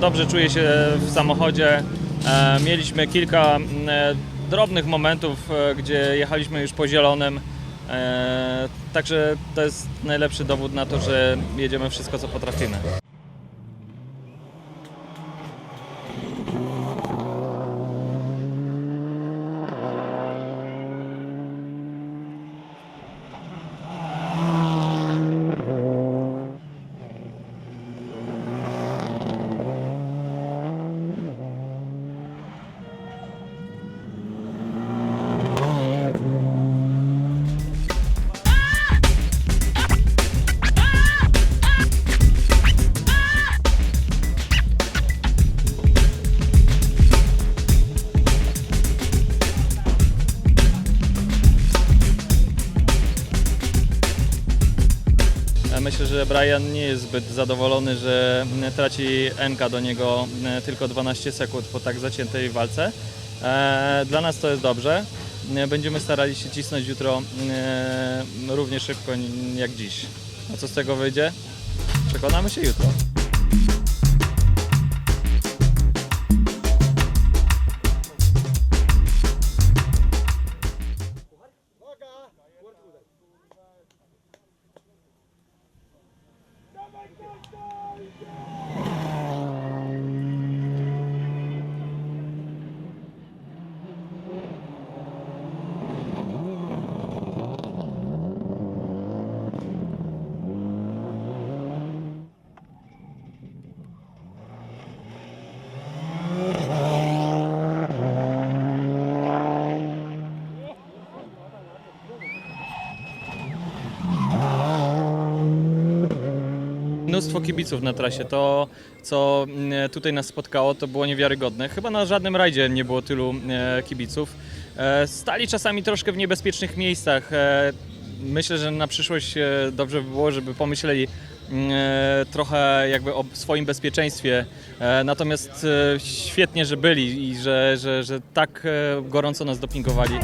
dobrze czuję się w samochodzie. E, Mieliśmy kilka e, drobnych momentów, e, gdzie jechaliśmy już po zielonym. Także to jest najlepszy dowód na to, że jedziemy wszystko, co potrafimy. Myślę, że Brian nie jest zbyt zadowolony, że traci NK do niego m, tylko 12 sekund po tak zaciętej walce. E, Dla nas to jest dobrze. E, Będziemy starali się cisnąć jutro e, równie szybko jak dziś. A co z tego wyjdzie? Przekonamy się jutro. Oh, my God. Mnóstwo kibiców na trasie. To, co mm, tutaj nas spotkało, to było niewiarygodne. Chyba na żadnym rajdzie nie było tylu e, kibiców. E, Stali czasami troszkę w niebezpiecznych miejscach. E, Myślę, że na przyszłość dobrze by było, żeby pomyśleli mm, trochę jakby o swoim bezpieczeństwie. Natomiast świetnie, że byli i że, że, że tak gorąco nas dopingowali.